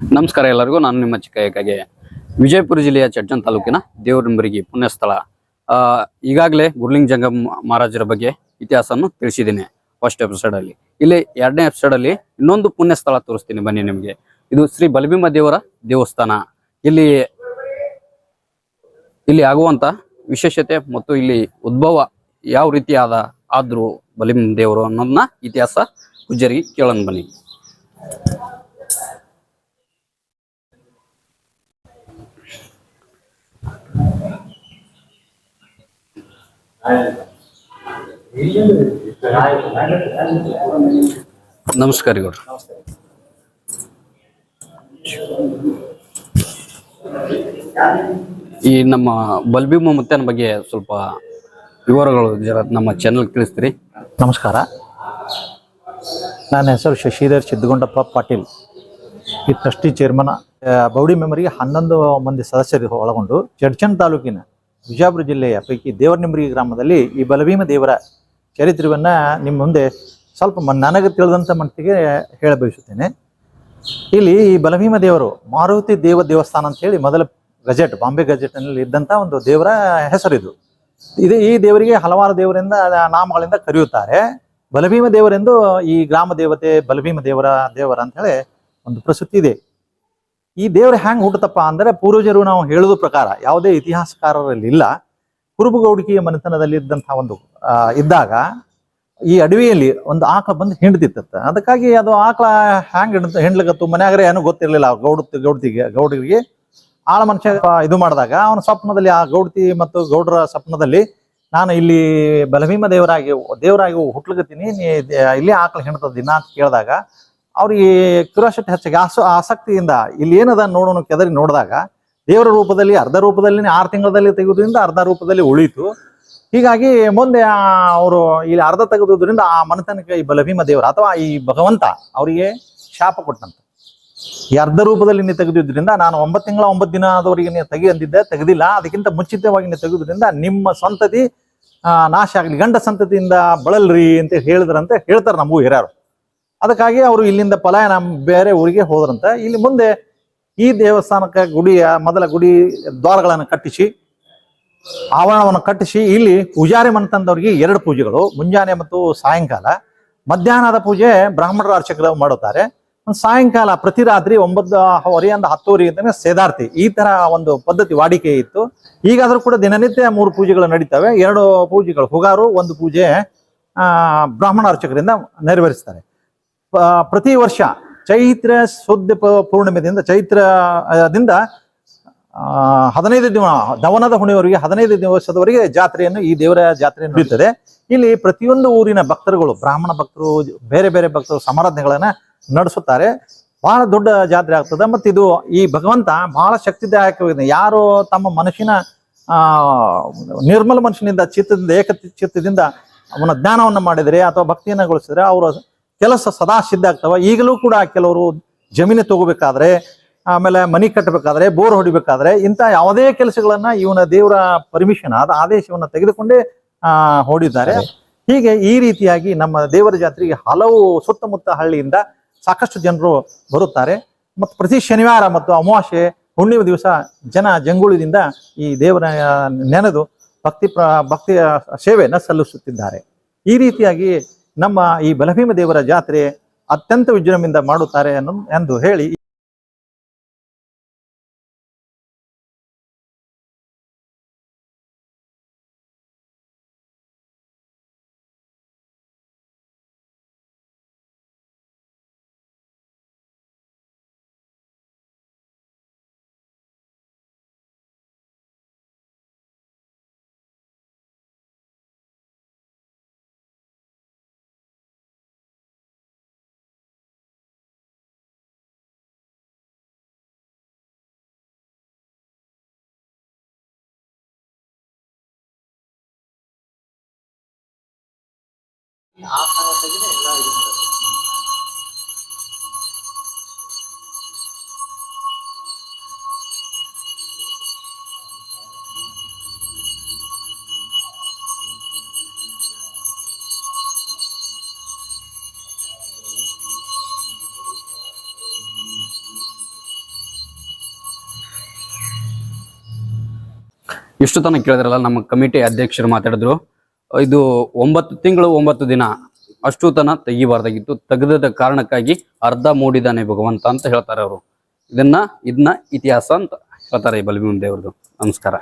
ನಮಸ್ಕಾರ ಎಲ್ಲರಿಗೂ. ನಾನು ನಿಮ್ಮ ಚಿಕ್ಕ ವಿಜಯಪುರ ಜಿಲ್ಲೆಯ ಚಡ್ಜನ್ ತಾಲೂಕಿನ ದೇವರಂಬರಿಗೆ ಪುಣ್ಯಸ್ಥಳ. ಈಗಾಗಲೇ ಗುರ್ಲಿಂಗ್ ಜಂಗಮ್ ಮಹಾರಾಜರ ಬಗ್ಗೆ ಇತಿಹಾಸವನ್ನು ತಿಳಿಸಿದ್ದೀನಿ ಫಸ್ಟ್ ಎಪಿಸೋಡ್ ಅಲ್ಲಿ. ಇಲ್ಲಿ ಎರಡನೇ ಎಪಿಸೋಡ್ ಅಲ್ಲಿ ಇನ್ನೊಂದು ಪುಣ್ಯಸ್ಥಳ ತೋರಿಸ್ತೀನಿ ಬನ್ನಿ ನಿಮಗೆ. ಇದು ಶ್ರೀ ಬಲಭೀಮ ದೇವರ ದೇವಸ್ಥಾನ. ಇಲ್ಲಿ ಇಲ್ಲಿ ಆಗುವಂತ ವಿಶೇಷತೆ ಮತ್ತು ಇಲ್ಲಿ ಉದ್ಭವ ಯಾವ ರೀತಿಯಾದ ಆದ ಆದ್ರು ಬಲಿಮ್ ದೇವರು ಅನ್ನೋದನ್ನ ಇತಿಹಾಸ ಪೂಜ್ಯರಿಗೆ ಕೇಳೋಣ ಬನ್ನಿ. ನಮಸ್ಕಾರ ಈ ನಮ್ಮ ಬಲ್ಬಿ ಮುತ್ತನ ಬಗ್ಗೆ ಸ್ವಲ್ಪ ವಿವರಗಳು ಜರ ನಮ್ಮ ಚಾನೆಲ್ ತಿಳಿಸ್ತೀರಿ. ನಮಸ್ಕಾರ. ನನ್ನ ಹೆಸರು ಶಶಿಧರ್ ಸಿದ್ದಗೊಂಡಪ್ಪ ಪಾಟೀಲ್. ಈ ಟ್ರಸ್ಟಿ ಚೇರ್ಮನ್ ಬೌಡಿ ಮೆಮರಿಗೆ ಹನ್ನೊಂದು ಮಂದಿ ಸದಸ್ಯರು ಒಳಗೊಂಡು ಚಡ್ಚನ್ ತಾಲೂಕಿನ ವಿಜಯಪುರ ಜಿಲ್ಲೆಯ ಪೈಕಿ ದೇವರನಿಂಬರಿ ಗ್ರಾಮದಲ್ಲಿ ಈ ಬಲಭೀಮ ದೇವರ ಚರಿತ್ರೆಯನ್ನು ನಿಮ್ಮ ಮುಂದೆ ಸ್ವಲ್ಪ ನನಗೆ ತಿಳಿದಂಥ ಮಟ್ಟಿಗೆ ಹೇಳ ಬಯಸುತ್ತೇನೆ. ಇಲ್ಲಿ ಈ ಬಲಭೀಮ ದೇವರು ಮಾರುತಿ ದೇವ ದೇವಸ್ಥಾನ ಅಂತ ಹೇಳಿ ಮೊದಲ ಗಜೆಟ್, ಬಾಂಬೆ ಗಜೆಟ್ನಲ್ಲಿ ಇದ್ದಂಥ ಒಂದು ದೇವರ ಹೆಸರಿದು. ಇದು ಈ ದೇವರಿಗೆ ಹಲವಾರು ದೇವರಿಂದ ನಾಮಗಳಿಂದ ಕರೆಯುತ್ತಾರೆ. ಬಲಭೀಮ ದೇವರೆಂದು ಈ ಗ್ರಾಮ ದೇವತೆ ಬಲಭೀಮ ದೇವರ ದೇವರ ಅಂತ ಹೇಳಿ ಒಂದು ಪ್ರಸಿದ್ಧಿ ಇದೆ. ಈ ದೇವ್ರ ಹ್ಯಾಂಗ್ ಹುಟ್ಟತಪ್ಪ ಅಂದ್ರೆ ಪೂರ್ವಜರು ನಾವು ಹೇಳುವ ಪ್ರಕಾರ ಯಾವುದೇ ಇತಿಹಾಸಕಾರರಲ್ಲಿ ಇಲ್ಲ. ಕುರುಬುಗೌಡಿಕೆಯ ಮನೆತನದಲ್ಲಿ ಇದ್ದಂತಹ ಒಂದು ಇದ್ದಾಗ ಈ ಅಡವಿಯಲ್ಲಿ ಒಂದು ಆಕಳ ಬಂದು ಹಿಂಡ್ತಿತ್ತ. ಅದಕ್ಕಾಗಿ ಅದು ಆಕಳ ಹ್ಯಾಂಗ್ ಹಿಂಡ್ ಹಿಂಡ್ಲಕತ್ತು, ಮನ್ಯಾಗರೆ ಏನೂ ಗೊತ್ತಿರಲಿಲ್ಲ ಗೌಡ, ಗೌಡತಿಗೆ, ಗೌಡರಿಗೆ. ಆಳ ಮನುಷ್ಯ ಇದು ಮಾಡಿದಾಗ ಅವನ ಸ್ವಪ್ನದಲ್ಲಿ ಆ ಗೌಡತಿ ಮತ್ತು ಗೌಡರ ಸ್ವಪ್ನದಲ್ಲಿ ನಾನು ಇಲ್ಲಿ ಬಲಭೀಮ ದೇವರಾಗಿ ದೇವರಾಗಿ ಹುಟ್ಲಗತ್ತೀನಿ ಇಲ್ಲಿ ಆಕಳ ಹಿಂಡ್ತದ ದಿನ ಅಂತ ಕೇಳಿದಾಗ ಅವ್ರಿಗೆ ಕ್ಯೂರಿಯಾಸಿಟಿ ಹೆಚ್ಚಾಗಿ ಆಸ ಆಸಕ್ತಿಯಿಂದ ಇಲ್ಲಿ ಏನದ ನೋಡೋಣ ಕೆದರಿ ನೋಡಿದಾಗ ದೇವರ ರೂಪದಲ್ಲಿ, ಅರ್ಧ ರೂಪದಲ್ಲಿ ಆರು ತಿಂಗಳಲ್ಲಿ ತೆಗೆದ್ರಿಂದ ಅರ್ಧ ರೂಪದಲ್ಲಿ ಉಳಿತು. ಹೀಗಾಗಿ ಮುಂದೆ ಅವರು ಇಲ್ಲಿ ಅರ್ಧ ತೆಗೆದುದರಿಂದ ಆ ಮನತನಕ್ಕೆ ಈ ಬಲಭೀಮ ದೇವರು ಅಥವಾ ಈ ಭಗವಂತ ಅವರಿಗೆ ಶಾಪ ಕೊಟ್ಟಂತ. ಈ ಅರ್ಧ ರೂಪದಲ್ಲಿ ನೀ ತೆಗೆದಿದ್ರಿಂದ ನಾನು ಒಂಬತ್ತು ತಿಂಗಳ ಒಂಬತ್ತು ದಿನದವರೆಗೆ ನೀವು ತೆಗಿ ಅಂದಿದ್ದೆ, ತೆಗೆದಿಲ್ಲ. ಅದಕ್ಕಿಂತ ಮುಂಚಿತವಾಗಿ ನೀವು ತೆಗೆದ್ರಿಂದ ನಿಮ್ಮ ಸಂತತಿ ನಾಶ ಆಗಲಿ. ಗಂಡ ಸಂತತಿಯಿಂದ ಬಳಲ್ರಿ ಅಂತ ಹೇಳಿದ್ರಂತೆ ಹೇಳ್ತಾರೆ ನಮಗೂ ಹಿರಿಯರು. ಅದಕ್ಕಾಗಿ ಅವರು ಇಲ್ಲಿಂದ ಪಲಾಯನ ಬೇರೆ ಊರಿಗೆ ಹೋದ್ರಂತೆ. ಇಲ್ಲಿ ಮುಂದೆ ಈ ದೇವಸ್ಥಾನಕ್ಕೆ ಗುಡಿಯ ಮೊದಲ ಗುಡಿ ದ್ವಾರಗಳನ್ನು ಕಟ್ಟಿಸಿ, ಆವರಣವನ್ನು ಕಟ್ಟಿಸಿ, ಇಲ್ಲಿ ಪೂಜಾರಿ ಮಂತಂದವರಿಗೆ ಎರಡು ಪೂಜೆಗಳು, ಮುಂಜಾನೆ ಮತ್ತು ಸಾಯಂಕಾಲ. ಮಧ್ಯಾಹ್ನದ ಪೂಜೆ ಬ್ರಾಹ್ಮಣರು ಅರ್ಚಕರು ಮಾಡುತ್ತಾರೆ. ಸಾಯಂಕಾಲ, ಪ್ರತಿ ರಾತ್ರಿ ಒಂಬತ್ತುವರೆಯಿಂದ ಹತ್ತುವರೆಯಿಂದ ಸೇದಾರ್ತಿ. ಈ ತರ ಒಂದು ಪದ್ಧತಿ ವಾಡಿಕೆ ಇತ್ತು. ಈಗಾದರೂ ಕೂಡ ದಿನನಿತ್ಯ ಮೂರು ಪೂಜೆಗಳು ನಡೀತವೆ. ಎರಡು ಪೂಜೆಗಳು, ಹುಗಾರು, ಒಂದು ಪೂಜೆ ಬ್ರಾಹ್ಮಣ ಅರ್ಚಕರಿಂದ ನೆರವೇರಿಸ್ತಾರೆ. ಪ್ರತಿ ವರ್ಷ ಚೈತ್ರ ಶುದ್ಧ ಪೂರ್ಣಿಮೆದಿಂದ ಚೈತ್ರ ಆ, ದಿಂದ ಹದಿನೈದು ದಿನ ದವನದ ಹುಣಿಯವರೆಗೆ ಹದಿನೈದು ದಿವಸದವರೆಗೆ ಜಾತ್ರೆಯನ್ನು ಈ ದೇವರ ಜಾತ್ರೆ ನಡೆಯುತ್ತದೆ. ಇಲ್ಲಿ ಪ್ರತಿಯೊಂದು ಊರಿನ ಭಕ್ತರುಗಳು ಬ್ರಾಹ್ಮಣ ಭಕ್ತರು ಬೇರೆ ಬೇರೆ ಭಕ್ತರು ಸಮಾರಾಧನೆಗಳನ್ನ ನಡೆಸುತ್ತಾರೆ. ಬಹಳ ದೊಡ್ಡ ಜಾತ್ರೆ ಆಗ್ತದೆ. ಮತ್ತು ಇದು ಈ ಭಗವಂತ ಬಹಳ ಶಕ್ತಿದಾಯಕವಾಗಿದೆ. ಯಾರು ತಮ್ಮ ಮನುಷ್ಯನ ನಿರ್ಮಲ ಮನುಷ್ಯನಿಂದ ಚಿತ್ತದಿಂದ ಏಕ ಚಿತ್ತದಿಂದ ಅವನ ಜ್ಞಾನವನ್ನು ಮಾಡಿದರೆ ಅಥವಾ ಭಕ್ತಿಯನ್ನು ಗೊಳಿಸಿದ್ರೆ ಅವರ ಕೆಲಸ ಸದಾ ಸಿದ್ಧ ಆಗ್ತವೆ. ಈಗಲೂ ಕೂಡ ಕೆಲವರು ಜಮೀನು ತಗೋಬೇಕಾದ್ರೆ ಆಮೇಲೆ ಮನಿ ಕಟ್ಟಬೇಕಾದ್ರೆ ಬೋರ್ ಹೊಡಿಬೇಕಾದ್ರೆ ಇಂಥ ಯಾವುದೇ ಕೆಲಸಗಳನ್ನ ಇವನ ದೇವರ ಪರ್ಮಿಷನ್ ಆದ ಆದೇಶವನ್ನ ತೆಗೆದುಕೊಂಡೇ ಆ ಹೊಡಿದ್ದಾರೆ. ಹೀಗೆ ಈ ರೀತಿಯಾಗಿ ನಮ್ಮ ದೇವರ ಜಾತ್ರೆಗೆ ಹಲವು ಸುತ್ತಮುತ್ತ ಹಳ್ಳಿಯಿಂದ ಸಾಕಷ್ಟು ಜನರು ಬರುತ್ತಾರೆ. ಮತ್ತು ಪ್ರತಿ ಶನಿವಾರ ಮತ್ತು ಅಮಾವಾಸ್ಯೆ ಹುಣ್ಣಿಮೆ ದಿವಸ ಜನ ಜಂಗುಳಿದಿಂದ ಈ ದೇವರ ನೆನೆದು ಭಕ್ತಿ ಪ್ರ ಭಕ್ತಿಯ ಸೇವೆಯನ್ನು ಸಲ್ಲಿಸುತ್ತಿದ್ದಾರೆ. ಈ ರೀತಿಯಾಗಿ ನಮ್ಮ ಈ ಬಲಭೀಮ ದೇವರ ಜಾತ್ರೆ ಅತ್ಯಂತ ವಿಜೃಂಭಣೆಯಿಂದ ಮಾಡುತ್ತಾರೆ ಎಂದು ಹೇಳಿ ಇಷ್ಟು ತನಕ ಕೇಳಿದ್ರಲ್ಲ ನಮ್ಮ ಕಮಿಟಿ ಅಧ್ಯಕ್ಷರು ಮಾತಾಡಿದ್ರು. ಇದು ಒಂಬತ್ತು ತಿಂಗಳು ಒಂಬತ್ತು ದಿನ ಅಷ್ಟು ತನ ತೆಗಿಬಾರ್ದಾಗಿತ್ತು. ತೆಗೆದ ಕಾರಣಕ್ಕಾಗಿ ಅರ್ಧ ಮೂಡಿದಾನೆ ಭಗವಂತ ಅಂತ ಹೇಳ್ತಾರೆ ಅವರು. ಇದನ್ನ ಇದನ್ನ ಇತಿಹಾಸ ಅಂತ ಹೇಳ್ತಾರೆ ಈ ಬಲಭೀಮ ನಮಸ್ಕಾರ.